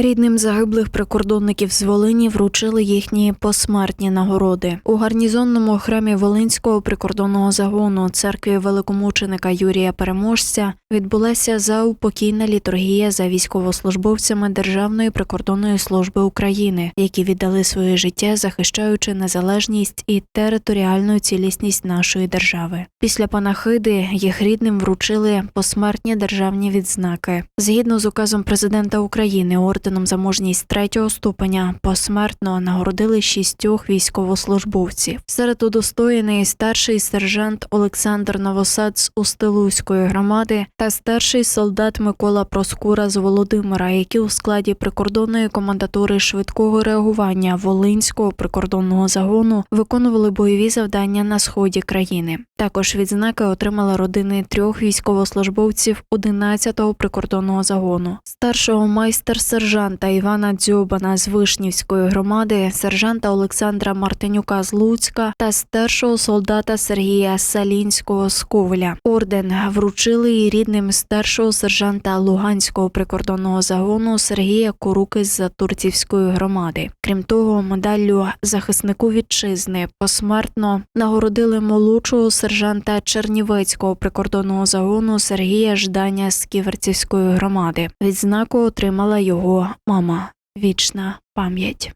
Рідним загиблих прикордонників з Волині вручили їхні посмертні нагороди. У гарнізонному храмі Волинського прикордонного загону церкві великомученика Юрія Переможця відбулася заупокійна літургія за військовослужбовцями Державної прикордонної служби України, які віддали своє життя, захищаючи незалежність і територіальну цілісність нашої держави. Після панахиди їх рідним вручили посмертні державні відзнаки. Згідно з указом президента України, орденом за мужність третього ступеня посмертно нагородили шістьох військовослужбовців. Серед удостоєний старший сержант Олександр Новосад з Устилузької громади та старший солдат Микола Проскура з Володимира, які у складі прикордонної командатури швидкого реагування Волинського прикордонного загону виконували бойові завдання на сході країни. Також відзнаки отримали родини трьох військовослужбовців 11-го прикордонного загону, старшого майстер-сержанта Івана Дзьобана з Вишнівської громади, сержанта Олександра Мартинюка з Луцька та старшого солдата Сергія Салінського з Ковеля. Орден вручили і рідним старшого сержанта Луганського прикордонного загону Сергія Куруки з Турцівської громади. Крім того, медаллю захиснику вітчизни посмертно нагородили молодшого сержанта Чернівецького прикордонного загону Сергія Жданя з Ківерцівської громади. Відзнаку отримала його мама. Вічна пам'ять.